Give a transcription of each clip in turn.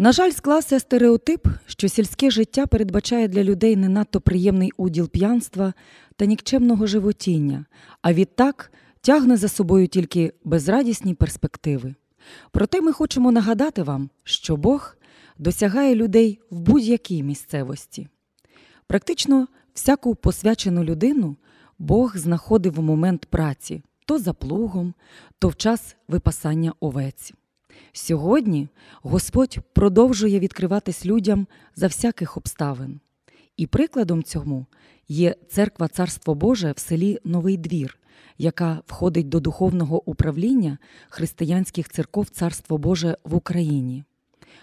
На жаль, склався стереотип, що сільське життя передбачає для людей не надто приємний уділ п'янства та нікчемного животіння, а відтак тягне за собою тільки безрадісні перспективи. Проте ми хочемо нагадати вам, що Бог досягає людей в будь-якій місцевості. Практично всяку посвячену людину Бог знаходив у момент праці то за плугом, то в час випасання овець. Сьогодні Господь продовжує відкриватись людям за всяких обставин. І прикладом цьому є церква Царство Боже в селі Новий Двір, яка входить до духовного управління християнських церков Царство Боже в Україні.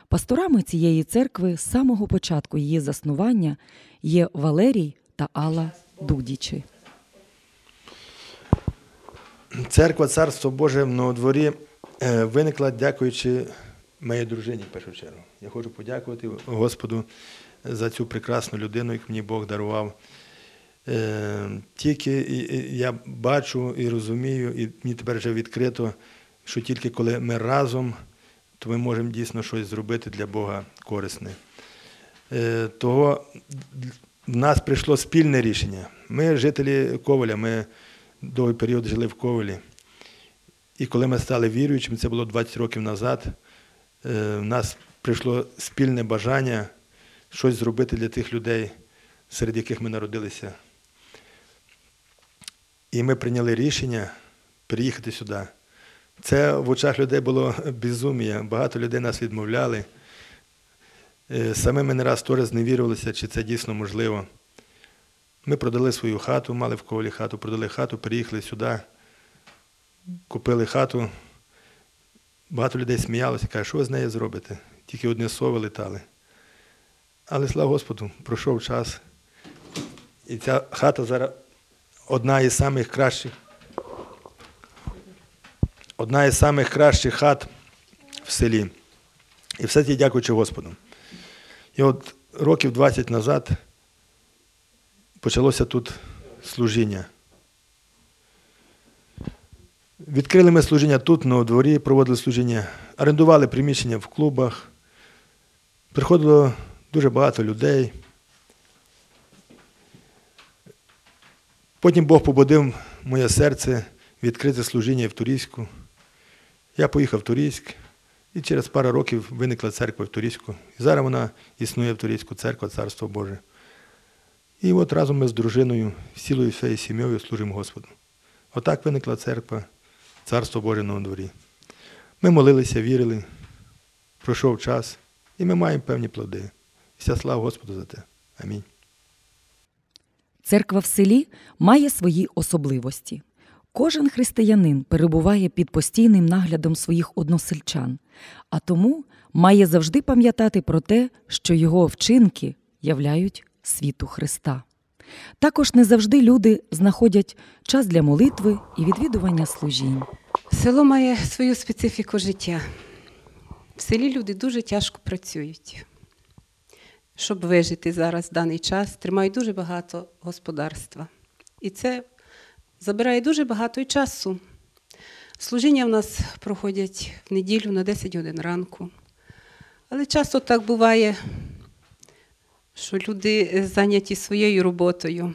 Пасторами цієї церкви з самого початку її заснування є Валерій та Алла Дудічі. Церква Царство Боже в Новодворі виникла, дякуючи моїй дружині в першу чергу. Я хочу подякувати Господу за цю прекрасну людину, яку мені Бог дарував. Е, Тільки я бачу і розумію, і мені тепер вже відкрито, що тільки коли ми разом, то ми можемо дійсно щось зробити для Бога корисне. Е, Того в нас прийшло спільне рішення. Ми жителі Коваля, ми довгий період жили в Ковалі. І коли ми стали віруючими, це було 20 років назад, е, в нас прийшло спільне бажання щось зробити для тих людей, серед яких ми народилися. І ми прийняли рішення приїхати сюди. Це в очах людей було безумія. Багато людей нас відмовляли. Е, Саме ми не раз теж зневірювалися, чи це дійсно можливо. Ми продали свою хату, мали в ковалі хату, продали хату, переїхали сюди, купили хату. Багато людей сміялося, каже, що ви з нею зробите? Тільки одні сови летали. Але слава Господу, пройшов час. І ця хата зараз одна із самих кращих. Одна із самих кращих хат в селі. І все це дякуючи Господу. І от років 20 назад почалося тут служіння. Відкрили ми служіння тут, на дворі, проводили служіння, орендували приміщення в клубах. Приходило дуже багато людей. Потім Бог побудив моє серце відкрити служіння в Турійську. Я поїхав в Турійськ, і через пару років виникла церква в Турійську. І зараз вона існує в Турійську, церква Царство Боже. І от разом ми з дружиною, з цілою своєю сім'єю служимо Господу. Отак виникла церква, Царство Боже на дворі. Ми молилися, вірили, пройшов час, і ми маємо певні плоди. Вся слава Господу за те. Амінь. Церква в селі має свої особливості. Кожен християнин перебуває під постійним наглядом своїх односельчан, а тому має завжди пам'ятати про те, що його вчинки являють світу Христа. Також не завжди люди знаходять час для молитви і відвідування служінь. Село має свою специфіку життя. В селі люди дуже тяжко працюють. Щоб вижити зараз в даний час, тримають дуже багато господарства. І це забирає дуже багато часу. Служіння в нас проходять в неділю на 10 годин ранку. Але часто так буває, що люди зайняті своєю роботою.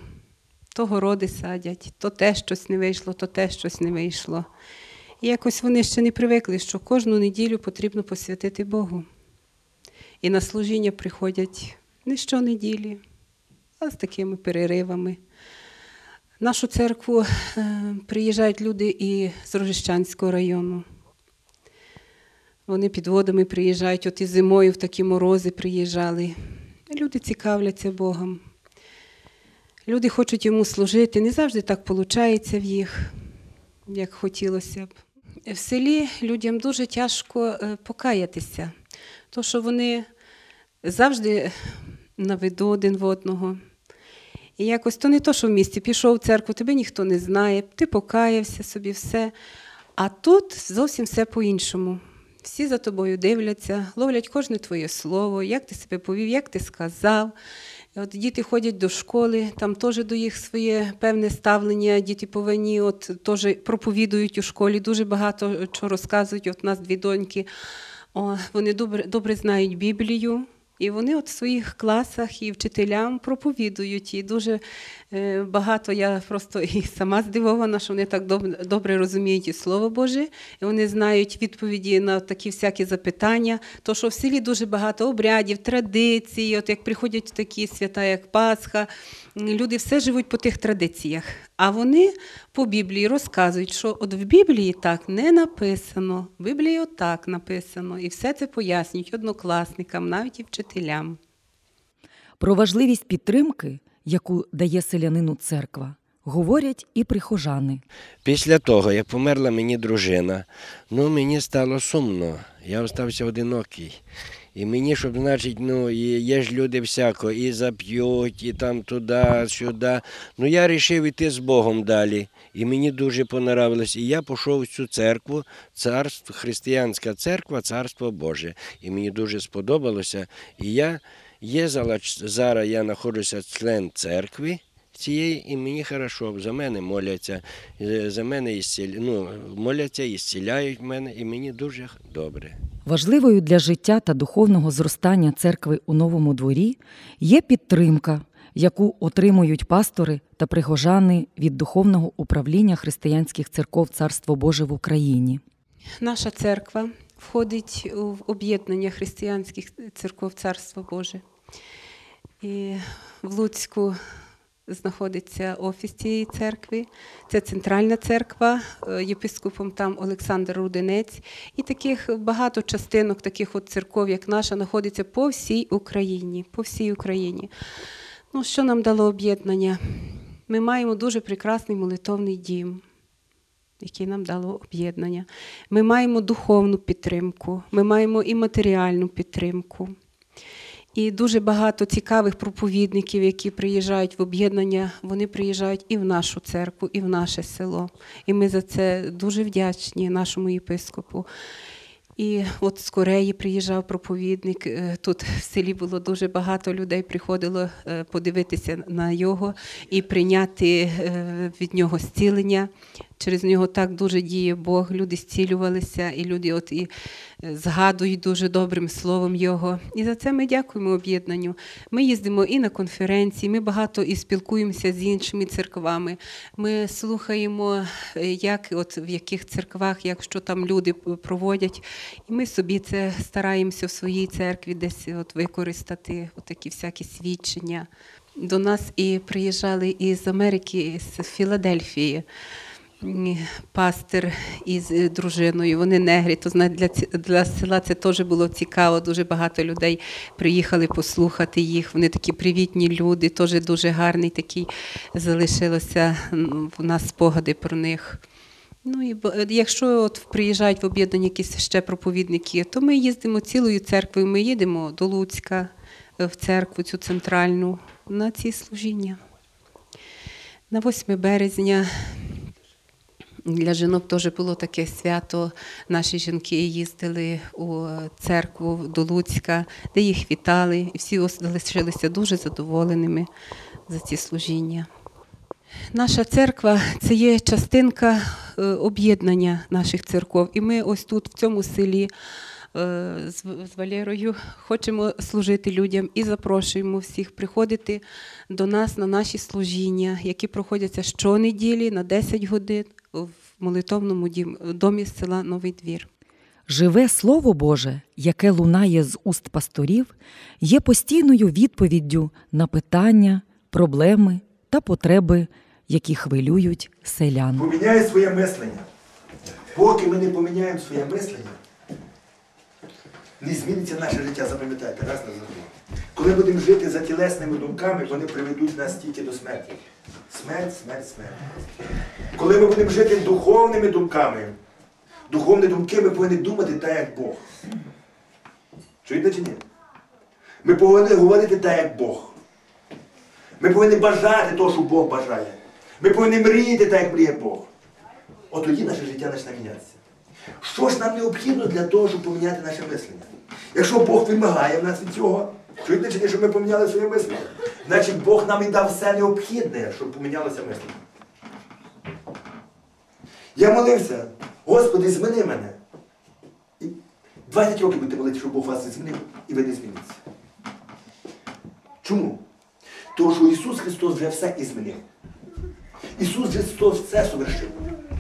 То городи садять, то те щось не вийшло, то те щось не вийшло. І якось вони ще не привикли, що кожну неділю потрібно посвятити Богу. І на служіння приходять не щонеділі, а з такими переривами. В нашу церкву е, приїжджають люди і з Рожищанського району. Вони під водами приїжджають, от і зимою в такі морози приїжджали. Люди цікавляться Богом. Люди хочуть йому служити. Не завжди так виходить в їх, як хотілося б. В селі людям дуже тяжко е, покаятися, тому що вони завжди на виду один в одного. І якось то не то, що в місті пішов в церкву, тебе ніхто не знає, ти покаявся собі все. А тут зовсім все по-іншому. Всі за тобою дивляться, ловлять кожне твоє слово, як ти себе повів, як ти сказав. От діти ходять до школи, там теж до їх своє певне ставлення. Діти повинні от теж проповідують у школі, дуже багато чого розказують. От у нас дві доньки. О, вони добре, добре знають Біблію, і вони от в своїх класах і вчителям проповідують. І дуже е, багато я просто і сама здивована, що вони так добре, добре розуміють і Слово Боже, і вони знають відповіді на такі всякі запитання. То, що в селі дуже багато обрядів, традицій, от як приходять такі свята, як Пасха, люди все живуть по тих традиціях. А вони по Біблії розказують, що от в Біблії так не написано, в Біблії отак написано, і все це пояснюють однокласникам, навіть і вчителям. Про важливість підтримки, яку дає селянину церква, говорять і прихожани. Після того, як померла мені дружина, ну мені стало сумно. Я остався одинокий. І мені, щоб, значить, ну, є ж люди всяко, і зап'ють, і там туди, сюди. Ну, я вирішив йти з Богом далі. І мені дуже понравилось. І я пішов в цю церкву, царство, християнська церква, царство Боже. І мені дуже сподобалося. І я є зала- зараз я знаходжуся член церкви цієї, і мені хорошо, за мене моляться, е, за мене ісціль... ну, моляться, ісціляють мене, і мені дуже добре. Важливою для життя та духовного зростання церкви у новому дворі є підтримка, яку отримують пастори та прихожани від духовного управління християнських церков Царство Боже в Україні. Наша церква входить в об'єднання християнських церков Царство Боже. І в Луцьку знаходиться офіс цієї церкви. Це центральна церква, е, єпископом там Олександр Рудинець. І таких багато частинок, таких от церков, як наша, знаходиться по всій Україні. По всій Україні. Ну, що нам дало об'єднання? Ми маємо дуже прекрасний молитовний дім яке нам дало об'єднання. Ми маємо духовну підтримку, ми маємо і матеріальну підтримку. І дуже багато цікавих проповідників, які приїжджають в об'єднання, вони приїжджають і в нашу церкву, і в наше село. І ми за це дуже вдячні нашому єпископу. І от з Кореї приїжджав проповідник. е, Тут в селі було дуже багато людей, приходило е, подивитися на його і прийняти е, від нього зцілення. Через нього так дуже діє Бог. Люди зцілювалися, і люди от і е, згадують дуже добрим словом його. І за це ми дякуємо об'єднанню. Ми їздимо і на конференції, ми багато і спілкуємося з іншими церквами. Ми слухаємо, е, як от в яких церквах, як що там люди проводять. І ми собі це стараємося в своїй церкві десь от використати, от такі всякі свідчення. До нас і приїжджали із Америки, з Філадельфії. Пастир із е, дружиною, вони негрі. То для, для села це теж було цікаво. Дуже багато людей приїхали послухати їх. Вони такі привітні люди, теж дуже гарний такий залишилося в нас спогади про них. Ну і якщо от приїжджають в об'єднання якісь ще проповідники, то ми їздимо цілою церквою. Ми їдемо до Луцька е, в церкву цю центральну на ці служіння. На 8 березня для жінок теж було таке свято. Наші жінки їздили у церкву до Луцька, де їх вітали, і всі залишилися дуже задоволеними за ці служіння. Наша церква це є частинка е, об'єднання наших церков. І ми ось тут, в цьому селі, е, з з Валерою хочемо служити людям і запрошуємо всіх приходити до нас на наші служіння, які проходяться щонеділі на 10 годин в молитовному дім- домі села Новий Двір. Живе Слово Боже, яке лунає з уст пасторів, є постійною відповіддю на питання, проблеми та потреби, які хвилюють селян. Поміняй своє мислення. Поки ми не поміняємо своє мислення, не зміниться наше життя, запам'ятайте, раз назад. Коли будемо жити за тілесними думками, вони приведуть нас тільки до смерті. Смерть, смерть, смерть. Коли ми будемо жити духовними думками, духовні думки ми повинні думати так, як Бог. Чуєте чи ні? Ми повинні говорити так, як Бог. Ми повинні бажати того, що Бог бажає. Ми повинні мріяти так, як мріє Бог. От тоді наше життя почне мінятися. Що ж нам необхідно для того, щоб поміняти наше мислення? Якщо Бог вимагає в нас від цього, чуєте чи ні, щоб ми поміняли своє мислення? Значить Бог нам і дав все необхідне, щоб помінялося мислення. Я молився, Господи, змени мене. І 20 років будете молити, щоб Бог вас змінив, і ви не зміниться. Чому? Тому що Ісус Христос вже все і змінив. Ісус Христос все совершив.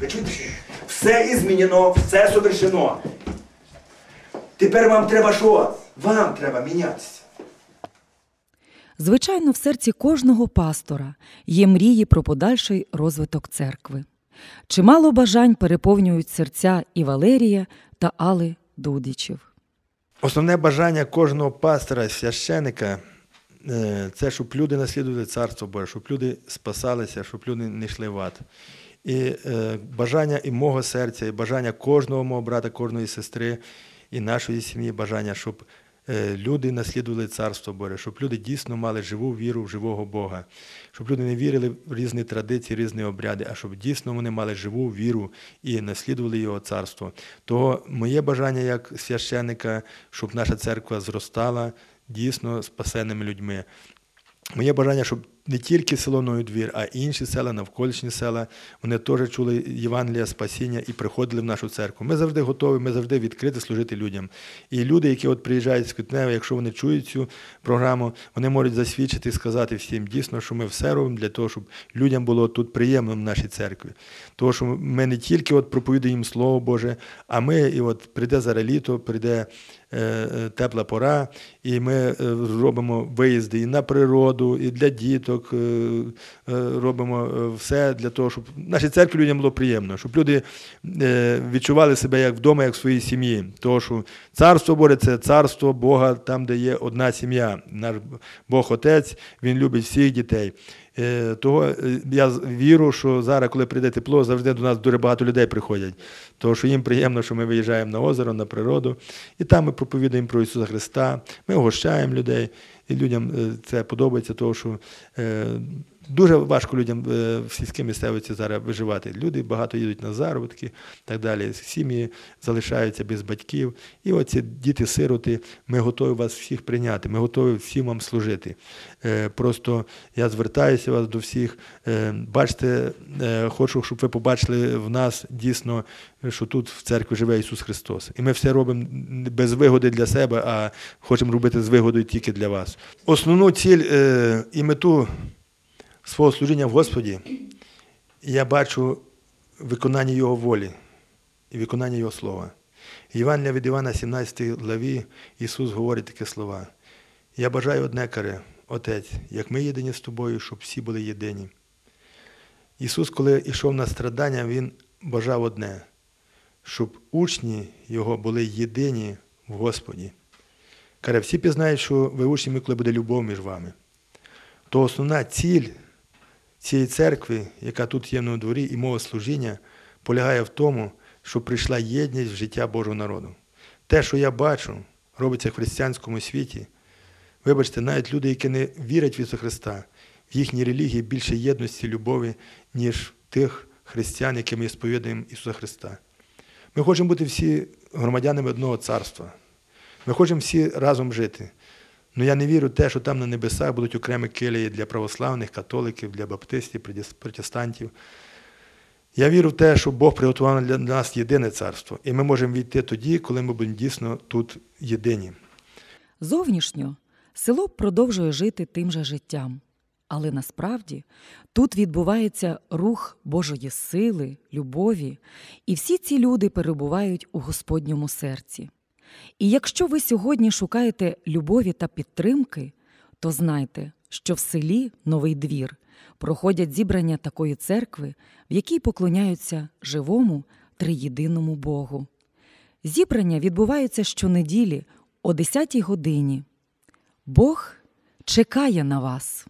Ви чуєте? Все і змінено, все совершено. Тепер вам треба що? Вам треба мінятися. Звичайно, в серці кожного пастора є мрії про подальший розвиток церкви. Чимало бажань переповнюють серця і Валерія та Али Дудичів. Основне бажання кожного пастора, священика е, це щоб люди наслідували Царство Боже, щоб люди спасалися, щоб люди не йшли в ад. І е, бажання і мого серця, і бажання кожного мого брата, кожної сестри, і нашої сім'ї, бажання, щоб люди наслідували Царство Боже, щоб люди дійсно мали живу віру в живого Бога, щоб люди не вірили в різні традиції, різні обряди, а щоб дійсно вони мали живу віру і наслідували його царство. Того моє бажання як священика, щоб наша церква зростала дійсно спасеними людьми. Моє бажання, щоб не тільки село Новий двір, а й інші села, навколишні села, вони теж чули Євангелія спасіння і приходили в нашу церкву. Ми завжди готові, ми завжди відкриті служити людям. І люди, які от приїжджають з Квітнева, якщо вони чують цю програму, вони можуть засвідчити і сказати всім дійсно, що ми все робимо для того, щоб людям було тут приємно в нашій церкві. Тому що ми не тільки от проповідуємо Слово Боже, а ми і от прийде зараз літо, прийде е, е, тепла пора, і ми е, робимо виїзди і на природу, і для діток. Е, е, Робимо е, все для того, щоб нашій церкві людям було приємно, щоб люди відчували себе як вдома, як в своїй сім'ї. Тому що царство Боже це царство Бога, там, де є одна сім'я. Наш Бог Отець, Він любить всіх дітей. Того я вірю, що зараз, коли прийде тепло, завжди до нас дуже багато людей приходять. Тому що їм приємно, що ми виїжджаємо на озеро, на природу, і там ми проповідуємо про Ісуса Христа, ми гощаємо людей, людям е, це подобається, тому що е, дуже важко людям е, в сільській місцевості зараз виживати. Люди багато їдуть на заробітки, так далі. Сім'ї залишаються без батьків. І оці діти-сироти, ми готові вас всіх прийняти, ми готові всім вам служити. Е, Просто я звертаюся вас до всіх. Е, Бачите, хочу, щоб ви побачили в нас дійсно, що тут в церкві живе Ісус Христос. І ми все робимо без вигоди для себе, а хочемо робити з вигодою тільки для вас. Основну ціль і мету свого служіння в Господі я бачу виконання Його волі і виконання Його слова. Євангелія від Івана, 17 главі, Ісус говорить такі слова. Я бажаю одне каре, Отець, як ми єдині з тобою, щоб всі були єдині. Ісус, коли йшов на страдання, Він бажав одне, щоб учні Його були єдині в Господі. Каже, всі пізнають, що ви учні, коли буде любов між вами. То основна ціль цієї церкви, яка тут є на дворі, і мова служіння, полягає в тому, щоб прийшла єдність в життя Божого народу. Те, що я бачу, робиться в християнському світі. Вибачте, навіть люди, які не вірять в Ісуса Христа, в їхній релігії більше єдності, любові, ніж тих християн, які ми сповідуємо Ісуса Христа. Ми хочемо бути всі громадянами одного царства. Ми хочемо всі разом жити. Ну я не вірю в те, що там на небесах будуть окремі келії для православних, католиків, для баптистів, протестантів. Я вірю в те, що Бог приготував для нас єдине царство, і ми можемо війти тоді, коли ми будемо дійсно тут єдині. Зовнішньо село продовжує жити тим же життям. Але насправді тут відбувається рух Божої сили, любові, і всі ці люди перебувають у Господньому серці. І якщо ви сьогодні шукаєте любові та підтримки, то знайте, що в селі Новий двір проходять зібрання такої церкви, в якій поклоняються живому триєдиному Богу. Зібрання відбуваються щонеділі о 10-й годині. Бог чекає на вас.